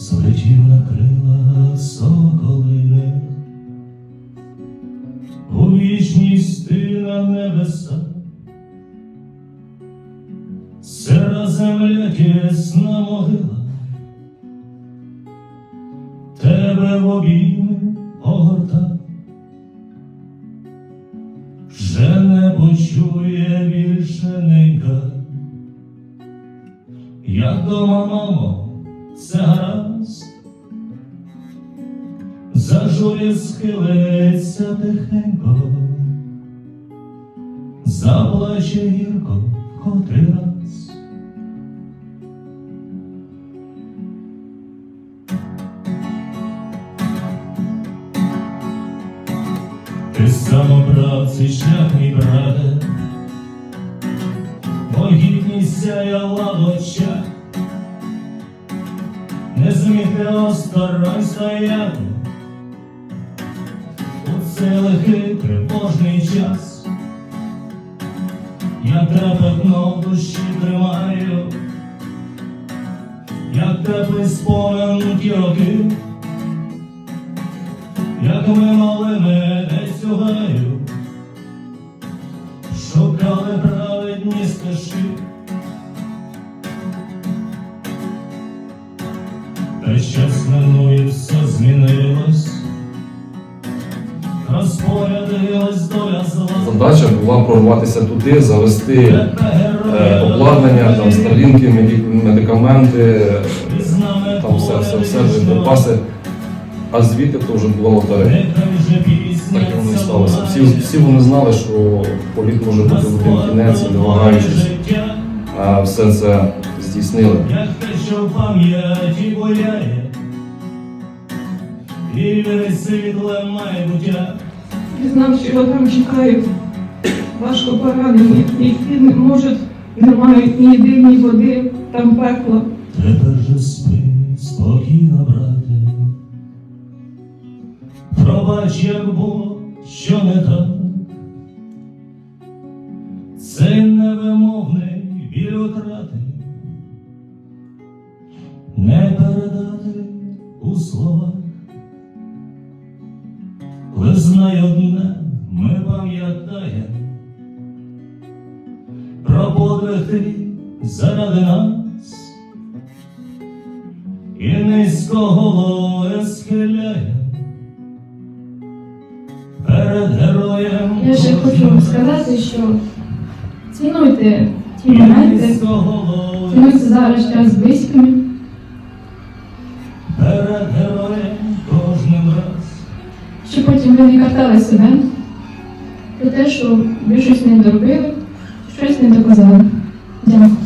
злетів на крила соколине, у вічність ти небеса, сира земля тісна могила, тебе в обійми огорта, вже не почує більше ненька. Як дома, мамо, гаразд, зажурі схилиться тихенько, заплаче гірко в котрий раз. Ти сам обрав цей шлях, мій брате, Бо гідність сяяла в очах, не зміг осторонь стояти у цей лихий тривожний час. Я трепетно в душі тримаю, як теплий спомин ті роки, як ми малими десь у гаю, шукали праведні стежки. Минує, все змінилось, розпорядилась доля зла. Задача була прорватися туди, завести е, обладнання, там старлінки, медикаменти, там все, все, все, боєприпаси. А звідти то вже була лотерея. Так і воно і сталося. Всі, всі вони знали, що політ може бути в один кінець, не вагаючись, все це здійснили. Як те, що в пам'яті бояє, і світле майбуття, знав, що його там чекають важко поранені, які не можуть, не мають ні їди, ні води, там пекло. тепер же спи спокійно, брате. Пробач, як було, що не так. Цей невимовний біль не передати у словах. Лиш знай одне, ми пам'ятаємо про подвиг ти заради нас і низько голови схиляє перед героєм. Я ще хочу вам сказати, що цінуйте ті І моменти, низько голови зараз час з близькими, перед героєм кожним раз. щоб потім ви не картали себе про те, що ви щось не доробили, щось не доказали. Дякую.